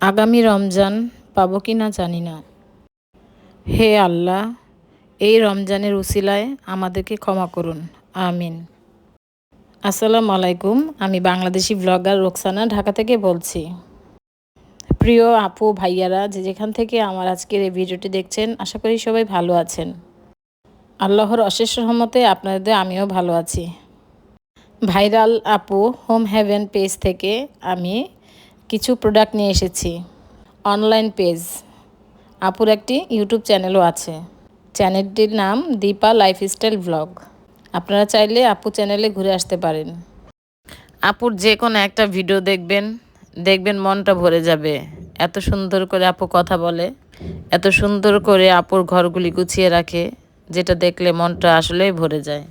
আগামী রমজান পাবো কি না জানি না। হে আল্লাহ, এই রমজানের উসিলায় আমাদেরকে ক্ষমা করুন। আমিন। আসসালামু আলাইকুম, আমি বাংলাদেশি ব্লগার রোকসানা ঢাকা থেকে বলছি। প্রিয় আপু, ভাইয়ারা, যে যেখান থেকে আমার আজকের এই ভিডিওটি দেখছেন, আশা করি সবাই ভালো আছেন। আল্লাহর অশেষ রহমতে আপনাদের আমিও ভালো আছি। ভাইরাল আপু, হোম হ্যাভেন পেজ থেকে আমি কিছু প্রোডাক্ট নিয়ে এসেছি। অনলাইন পেজ আপুর একটি ইউটিউব চ্যানেলও আছে। চ্যানেলটির নাম দীপা লাইফস্টাইল ব্লগ আপনারা চাইলে আপু চ্যানেলে ঘুরে আসতে পারেন। আপুর যে কোনো একটা ভিডিও দেখবেন দেখবেন মনটা ভরে যাবে। এত সুন্দর করে আপু কথা বলে, এত সুন্দর করে আপুর ঘরগুলি গুছিয়ে রাখে, যেটা দেখলে মনটা আসলেই ভরে যায়।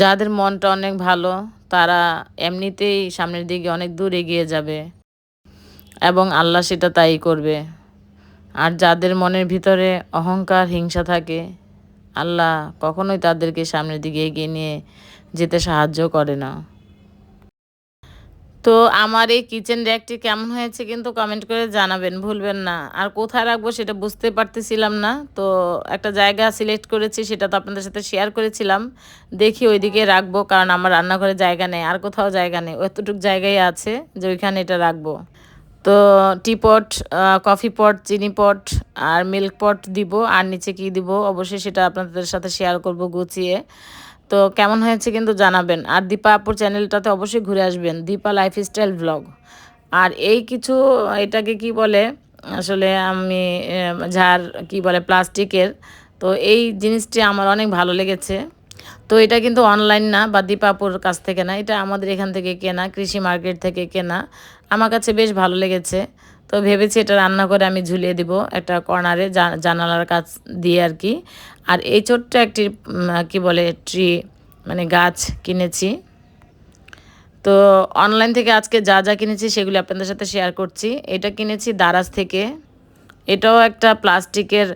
যাদের মনটা অনেক ভালো, তারা এমনিতেই সামনের দিকে অনেক দূর এগিয়ে যাবে। এবং আল্লাহ সেটা তাই করবে। আর যাদের মনের ভিতরে অহংকার, হিংসা থাকে, আল্লাহ কখনোই তাদেরকে সামনের দিকে এগিয়ে নিয়ে যেতে সাহায্য করে না। তো আমার এই কিচেন র্যাকটি কেমন হয়েছে কিন্তু কমেন্ট করে জানাবেন, ভুলবেন না। আর কোথায় রাখব সেটা বুঝতে পারতেছিলাম না। তো একটা জায়গা সিলেক্ট করেছি, সেটা তো আপনাদের সাথে শেয়ার করেছিলাম। দেখি ওইদিকে রাখব, কারণ আমার রান্নাঘরে জায়গা নেই, আর কোথাও জায়গা নেই। অতটুক জায়গায় আছে যে ওইখানে এটা রাখব। তো টি পট কফি পট চিনি পট আর মিল্ক পট দিব আর নিচে কি দিব? অবশ্যই সেটা আপনাদের সাথে শেয়ার করব গুছিয়ে। তো কেমন হয়েছে কিন্তু জানাবেন। আর দীপা আপুর চ্যানেলটাতে অবশ্যই ঘুরে আসবেন। দীপা লাইফস্টাইল ব্লগ আর এই কিছু, এটাকে কি বলে? আসলে আমি ঝাড় কি বলে? প্লাস্টিকের। তো এই জিনিসটি আমার অনেক ভালো লেগেছে। তো এটা কিন্তু অনলাইন না, বা দীপাপুর কাছ থেকে না, এটা আমাদের এখান থেকে কেনা, কৃষি মার্কেট থেকে কেনা। আমার কাছে বেশ ভালো লেগেছে। তো ভেবেছি এটা রান্না করে আমি ঝুলিয়ে দিব একটা কর্নারে জানালার কাছ দিয়ে আর কি। আর এই ছোট্ট একটি কি বলে ট্রি মানে গাছ কিনেছি। তো অনলাইন থেকে আজকে যা যা কিনেছি সেগুলি আপনাদের সাথে শেয়ার করছি। এটা কিনেছি দারাজ থেকে। এটাও একটা প্লাস্টিকের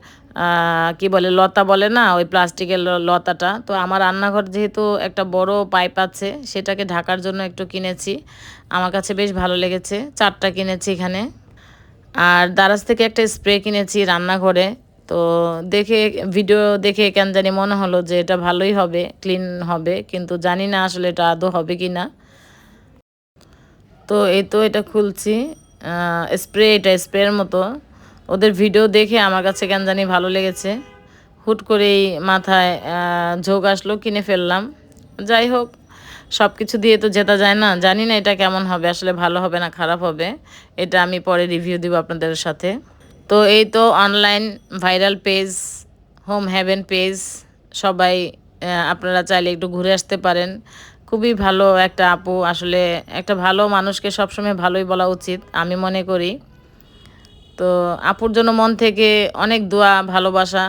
কি বলে, লতা বলে না, ওই প্লাস্টিকের লতাটা। তো আমার রান্নাঘর যেহেতু একটা বড় পাইপ আছে, সেটাকে ঢাকার জন্য একটু কিনেছি। আমার কাছে বেশ ভালো লেগেছে, চারটা কিনেছি এখানে। আর দারাজ থেকে একটা স্প্রে কিনেছি রান্নাঘরে। তো দেখে, ভিডিও দেখে কেন জানি মনে হলো যে এটা ভালোই হবে, ক্লিন হবে, কিন্তু জানি না আসলে এটা আদৌ হবে কি না। তো এই তো এটা খুলছি স্প্রে, এটা স্প্রের মতো। ওদের ভিডিও দেখে আমার কাছে কেন জানি ভালো লেগেছে। হুট করেই মাথায় ঝোঁক আসলো, কিনে ফেললাম। যাই হোক সব কিছু দিয়ে তো জেতা যায় না। জানি না এটা কেমন হবে, আসলে ভালো হবে না খারাপ হবে। এটা আমি পরে রিভিউ দিব আপনাদের সাথে। তো এই তো online viral page home haven page সবাই আপনারা চাইলে একটু ঘুরে আসতে পারেন। খুবই ভালো একটা আপু, আসলে একটা ভালো মানুষকে সবসময় ভালোই বলা উচিত, আমি মনে করি। তো আপুর জন্য মন থেকে অনেক দোয়া, ভালোবাসা।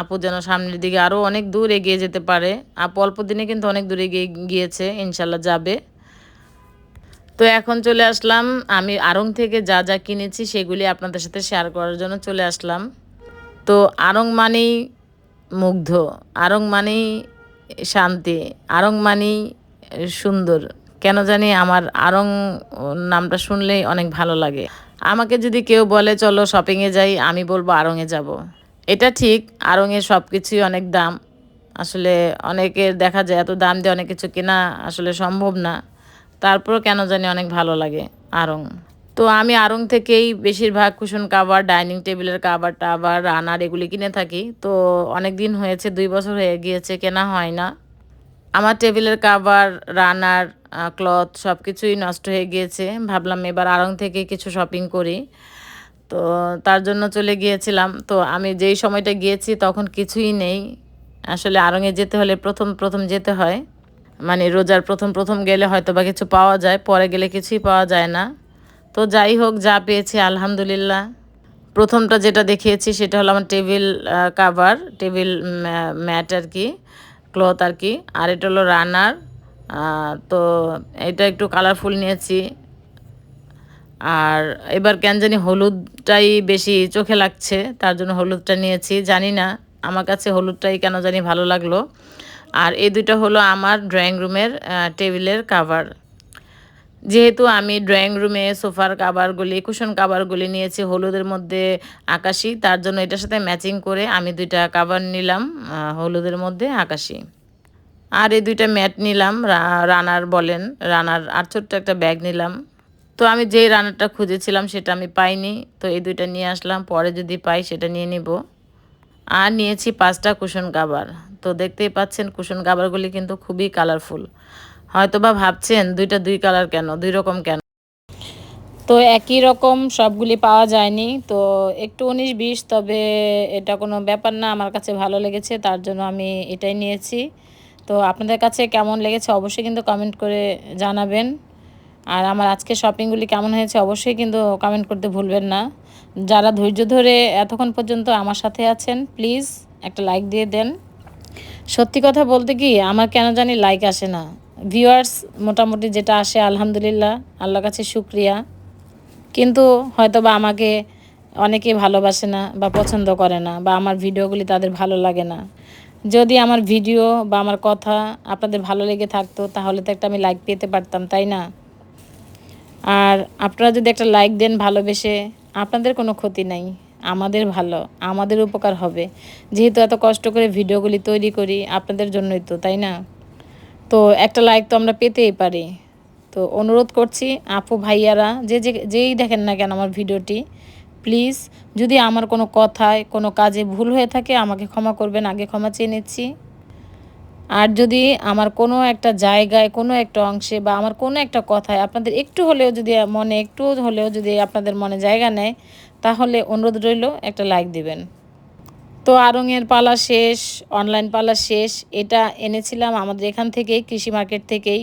আপু যেন সামনের দিকে আরও অনেক দূর এগিয়ে যেতে পারে। আপু অল্প দিনে কিন্তু অনেক দূর এগিয়ে গিয়েছে, ইনশাল্লাহ যাবে। তো এখন চলে আসলাম, আমি আড়ং থেকে যা যা কিনেছি সেগুলি আপনাদের সাথে শেয়ার করার জন্য চলে আসলাম। তো আড়ং মানেই মুগ্ধ আড়ং মানেই শান্তি আড়ং মানেই সুন্দর। কেন জানি আমার আড়ং নামটা শুনলেই অনেক ভালো লাগে। আমাকে যদি কেউ বলে, চলো শপিংয়ে যাই, আমি বলব আড়ংয়ে যাব। এটা ঠিক আড়ংয়ে সব কিছুই অনেক দাম। আসলে অনেকের দেখা যায়, এত দাম দিয়ে অনেক কিছু কেনা আসলে সম্ভব না। তারপর কেন জানি অনেক ভালো লাগে আড়ং। তো আমি আড়ং থেকেই বেশিরভাগ কুশন কাভার ডাইনিং টেবিলের কাভার টাভার রানার এগুলি কিনে থাকি। তো অনেক দিন হয়েছে, দুই বছর হয়ে গিয়েছে, কেনা হয় না। আমার টেবিলের কাভার রানার ক্লথ সব কিছুই নষ্ট হয়ে গিয়েছে। ভাবলাম এবার আড়ং থেকে কিছু শপিং করি। তো তার জন্য চলে গিয়েছিলাম। তো আমি যেই সময়টা গিয়েছি তখন কিছুই নেই। আসলে আড়ংয়ে যেতে হলে প্রথম প্রথম যেতে হয়। মানে রোজার প্রথম প্রথম গেলে হয়তো বা কিছু পাওয়া যায়, পরে গেলে কিছুই পাওয়া যায় না। তো যাই হোক, যা পেয়েছি, আলহামদুলিল্লাহ। প্রথমটা যেটা দেখিয়েছি সেটা হলো আমার টেবিল কাভার টেবিল ম্যাট আর কি ক্লথ আর কি। আর এটা হলো রানার তো এটা একটু কালারফুল নিয়েছি। আর এবার কেন জানি হলুদটাই বেশি চোখে লাগছে, তার জন্য হলুদটা নিয়েছি। জানি না, আমার কাছে হলুদটাই কেন জানি ভালো লাগল। আর এই দুটো হলো আমার ড্রয়িং রুমের টেবিলের কাভার যেহেতু আমি ড্রয়িং রুমে সোফার কাভারগুলি কুশন কাভারগুলি নিয়েছি হলুদের মধ্যে আকাশি, তার জন্য এটার সাথে ম্যাচিং করে আমি দুইটা কাভার নিলাম হলুদের মধ্যে আকাশি। আর এই দুইটা ম্যাট নিলাম রানার বলেন, রানার আর ছোট্ট একটা ব্যাগ নিলাম। তো আমি যেই রানারটা খুঁজেছিলাম সেটা আমি পাইনি, তো এই দুইটা নিয়ে আসলাম, পরে যদি পাই সেটা নিয়ে নিব। আর নিয়েছি পাঁচটা কুশন কাভার তো দেখতেই পাচ্ছেন কুশন কাভারগুলি কিন্তু খুবই কালারফুল হয়তো বা ভাবছেন, দুইটা দুই কালার কেন, দুই রকম কেন? তো একই রকম সবগুলি পাওয়া যায়নি, তো একটু উনিশ বিশ, তবে এটা কোনো ব্যাপার না, আমার কাছে ভালো লেগেছে, তার জন্য আমি এটাই নিয়েছি। তো আপনাদের কাছে কেমন লেগেছে অবশ্যই কিন্তু কমেন্ট করে জানাবেন। আর আমার আজকে শপিংগুলি কেমন হয়েছে অবশ্যই কিন্তু কমেন্ট করতে ভুলবেন না। যারা ধৈর্য ধরে এতক্ষণ পর্যন্ত আমার সাথে আছেন প্লিজ একটা লাইক দিয়ে দেন। সত্যি কথা বলতে কি, আমার কেন জানি লাইক আসে না। ভিউয়ার্স মোটামুটি যেটা আসে, আলহামদুলিল্লাহ, আল্লাহর কাছে শুক্রিয়া। কিন্তু হয়তো বা আমাকে অনেকে ভালোবাসে না বা পছন্দ করে না বা আমার ভিডিওগুলি তাদের ভালো লাগে না। যদি আমার ভিডিও বা আমার কথা আপনাদের ভালো লেগে থাকতো, তাহলে তো একটা আমি লাইক পেতে পারতাম, তাই না? আর আপনারা যদি একটা লাইক দেন ভালোবেসে, আপনাদের কোনো ক্ষতি নাই, আমাদের ভালো, আমাদের উপকার হবে। যেহেতু এত কষ্ট করে ভিডিওগুলি তৈরি করি, আপনাদের জন্যই তো, তাই না? তো একটা লাইক তো আমরা পেতেই পারি। তো অনুরোধ করছি, আপু ভাইয়ারা যে, যেই দেখেন না কেন আমার ভিডিওটি প্লিজ, যদি আমার কোনো কথায়, কোনো কাজে ভুল হয়ে থাকে, আমাকে ক্ষমা করবেন, আগে ক্ষমা চেয়ে নিচ্ছি। আর যদি আমার কোনো একটা জায়গায়, কোনো একটা অংশে বা আমার কোনো একটা কথায় আপনাদের একটু হলেও যদি মনে, একটু হলেও যদি আপনাদের মনে জায়গা নেয়, তাহলে অনুরোধ রইল, একটা লাইক দিবেন। তো আরঙের পালা শেষ, অনলাইন পালা শেষ, এটা এনেছিলাম আমাদের এখান থেকেই, কৃষি মার্কেট থেকেই।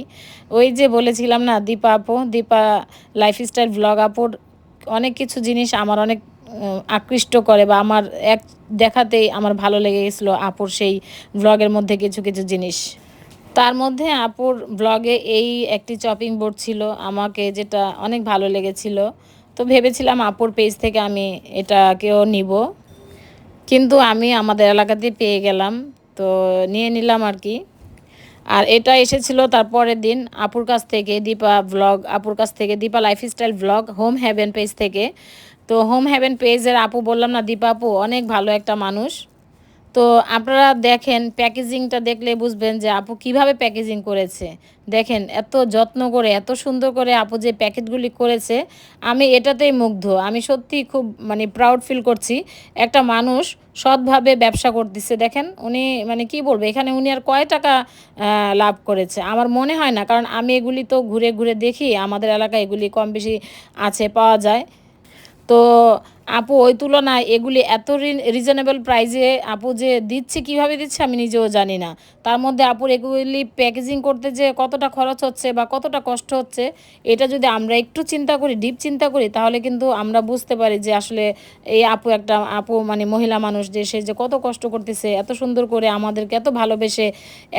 ওই যে বলেছিলাম না, দীপা আপু, দীপা লাইফস্টাইল ব্লগ আপুর অনেক কিছু জিনিস আমার অনেক আকৃষ্ট করে বা আমার এক দেখাতেই আমার ভালো লেগে গেছিল আপুর সেই ব্লগের মধ্যে কিছু কিছু জিনিস। তার মধ্যে আপুর ব্লগে এই একটি চপিং বোর্ড ছিল, আমাকে যেটা অনেক ভালো লেগেছিল। তো ভেবেছিলাম আপুর পেজ থেকে আমি এটাকেও নিব। কিন্তু আমি আমাদের এলাকাতেই পেয়ে গেলাম, তো নিয়ে নিলাম আর কি। আর এটা এসেছিল তারপরের দিন আপুর কাছ থেকে দীপা ব্লগ আপুর কাছ থেকে Dipa lifestyle blog home haven page থেকে। তো হোম হ্যাভেন পেজের আপু বললাম না, দীপা আপু অনেক ভালো একটা মানুষ। তো আপনারা দেখেন প্যাকেজিংটা দেখলে বুঝবেন যে আপু কীভাবে প্যাকেজিং করেছে। দেখেন এত যত্ন করে, এত সুন্দর করে আপু যে প্যাকেটগুলি করেছে, আমি এটাতেই মুগ্ধ। আমি সত্যি খুব মানে প্রাউড ফিল করছি। একটা মানুষ সৎভাবে ব্যবসা করতেছে। দেখেন উনি মানে কি বলব, এখানে উনি আর কয় টাকা লাভ করেছে? আমার মনে হয় না। কারণ আমি এগুলি তো ঘুরে ঘুরে দেখি। আমাদের এলাকায় এগুলি কম বেশি আছে, পাওয়া যায়। তো আপু, ওই তুলনায় এগুলি এত রিজনেবল প্রাইসে আপু যে দিচ্ছে, কীভাবে দিচ্ছে আমি নিজেও জানি না। তার মধ্যে আপুর এগুলি প্যাকেজিং করতে যে কতটা খরচ হচ্ছে বা কতটা কষ্ট হচ্ছে, এটা যদি আমরা একটু চিন্তা করি ডিপ চিন্তা করি, তাহলে কিন্তু আমরা বুঝতে পারি যে আসলে এই আপু একটা, আপু মানে মহিলা মানুষ যে সে যে কত কষ্ট করতেছে, এত সুন্দর করে আমাদেরকে এত ভালোবেসে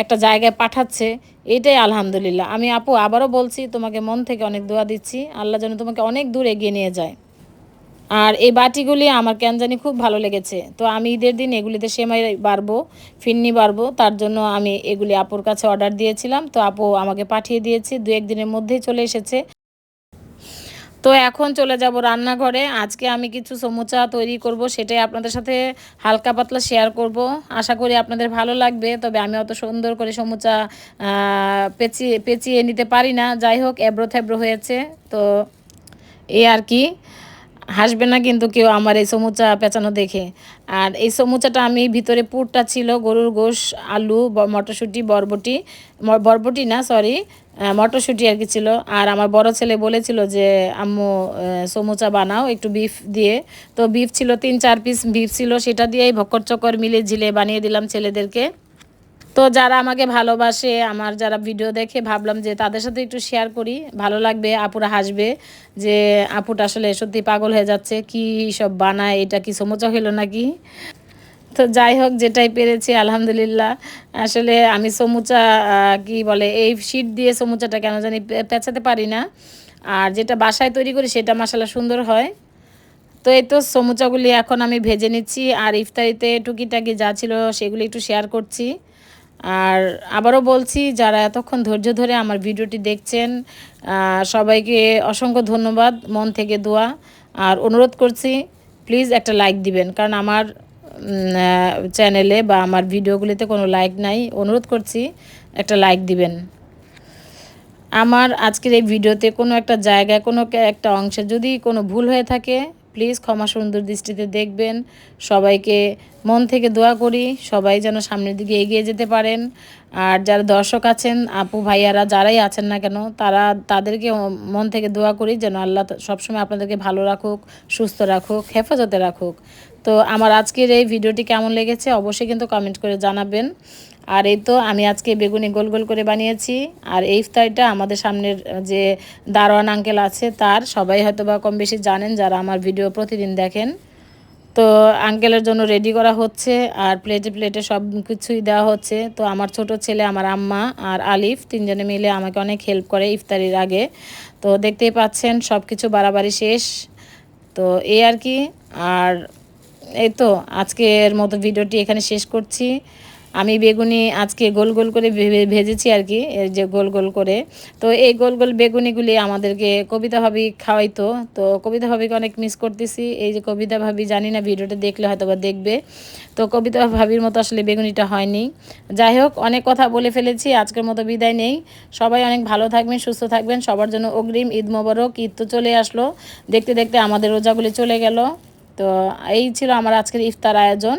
একটা জায়গায় পাঠাচ্ছে, এটাই আলহামদুলিল্লাহ। আমি আপু আবারও বলছি, তোমাকে মন থেকে অনেক দোয়া দিচ্ছি। আল্লাহ যেন তোমাকে অনেক দূর এগিয়ে নিয়ে যায়। আর এই বাটিগুলি আমার কেন জানি খুব ভালো লেগেছে। তো আমি ঈদের দিন এগুলিতে সেমাই বাড়বো, ফিন্নি বাড়বো, তার জন্য আমি এগুলি আপুর কাছে অর্ডার দিয়েছিলাম। তো আপু আমাকে পাঠিয়ে দিয়েছে দু একদিনের মধ্যেই চলে এসেছে। তো এখন চলে যাব রান্নাঘরে। আজকে আমি কিছু সমুচা তৈরি করব, সেটাই আপনাদের সাথে হালকা পাতলা শেয়ার করব। আশা করি আপনাদের ভালো লাগবে, তবে আমি অত সুন্দর করে সমুচা পেঁচিয়ে পেঁচিয়ে নিতে পারি না। যাই হোক এব্রো থেবড়ো হয়েছে, তো এই আর কি। হাসবে না কিন্তু কেউ আমার এই সমুচা পেঁচানো দেখে। আর এই সমুচাটা আমি ভিতরে পুরটা ছিল গরুর গোশ, আলু মটরশুঁটি, বরবটি বরবটি না সরি মটরশুঁটি আর কি ছিল। আর আমার বড় ছেলে বলেছিল যে, আম্মু সমুচা বানাও, একটু বিফ দিয়ে। তো বিফ ছিল তিন, চার পিস বিফ ছিল, সেটা দিয়েই ভক্কর চক্কর মিলে ঝিলে বানিয়ে দিলাম ছেলেদেরকে। তো যারা আমাকে ভালোবাসে, আমার যারা ভিডিও দেখে, ভাবলাম যে তাদের সাথে একটু শেয়ার করি। ভালো লাগবে, আপুরা হাসবে যে আপুটা আসলে সত্যি পাগল হয়ে যাচ্ছে, কি সব বানায়, এটা কি সমোচা হলো নাকি? তো যাই হোক, যেটাই পেরেছি, আলহামদুলিল্লাহ। আসলে আমি সমুচা কি বলে, এই শীট দিয়ে সমুচাটা কেন জানি পেঁচাতে পারি না। আর যেটা বাসায় তৈরি করি, সেটা মশালা সুন্দর হয়। তো এই তো সমুচাগুলি এখন আমি ভেজে নিচ্ছি, আর ইফতারিতে টুকিটাকি যা ছিল সেগুলি একটু শেয়ার করছি। আর আবারও বলছি, যারা এতক্ষণ ধৈর্য ধরে আমার ভিডিওটি দেখছেন সবাইকে অসংখ্য ধন্যবাদ, মন থেকে দোয়া। আর অনুরোধ করছি প্লিজ একটা লাইক দিবেন, কারণ আমার চ্যানেলে বা আমার ভিডিওগুলিতে কোনো লাইক নাই। অনুরোধ করছি, একটা লাইক দিবেন। আমার আজকের এই ভিডিওতে কোনো একটা জায়গায়, কোনো একটা অংশে যদি কোনো ভুল হয়ে থাকে প্লিজ ক্ষমা সুন্দর দৃষ্টিতে দেখবেন। সবাইকে মন থেকে দোয়া করি, সবাই যেন সামনের দিকে এগিয়ে যেতে পারেন। আর যারা দর্শক আছেন, আপু, ভাইয়ারা যারাই আছেন না কেন, তারা, তাদেরকে মন থেকে দোয়া করি যেন আল্লাহ সবসময় আপনাদেরকে ভালো রাখুক, সুস্থ রাখুক, হেফাজতে রাখুক। তো আমার আজকের এই ভিডিওটি কেমন লেগেছে অবশ্যই কিন্তু কমেন্ট করে জানাবেন। আর এই তো আমি আজকে বেগুনি গোল গোল করে বানিয়েছি। আর এই ইফতারিটা আমাদের সামনের যে দারোয়ান আঙ্কেল আছে, তার। সবাই হয়তো বা কম বেশি জানেন, যারা আমার ভিডিও প্রতিদিন দেখেন। তো আঙ্কেলের জন্য রেডি করা হচ্ছে, আর প্লেটে প্লেটে সব কিছুই দেওয়া হচ্ছে। তো আমার ছোট ছেলে, আমার আম্মা আর আলিফ, তিনজনে মিলে আমাকে অনেক হেল্প করে ইফতারির আগে। তো দেখতেই পাচ্ছেন সব কিছু বাড়াবাড়ি শেষ। তো এই আর কি। আর এই তো, আজকের মতো ভিডিওটি এখানে শেষ করছি। আমি বেগুনি আজকে গোল গোল করে ভেজেছি আর কি যে গোল গোল করে। তো এই গোল গোল বেগুনিগুলি আমাদেরকে কবিতা ভাবি খাওয়াইতো। তো কবিতা ভাবিকে অনেক মিস করতেছি। এই যে কবিতা ভাবি, জানি না ভিডিওটা দেখলে হয়তো বা দেখবে। তো কবিতা ভাবির মতো আসলে বেগুনিটা হয়নি। যাই হোক, অনেক কথা বলে ফেলেছি, আজকের মতো বিদায় নেই। সবাই অনেক ভালো থাকবেন, সুস্থ থাকবেন, সবার জন্য অগ্রিম ঈদ মোবারক, ঈদ তো চলে আসলো। দেখতে দেখতে আমাদের রোজাগুলি চলে গেল। তো এই ছিল আমার আজকের ইফতার আয়োজন।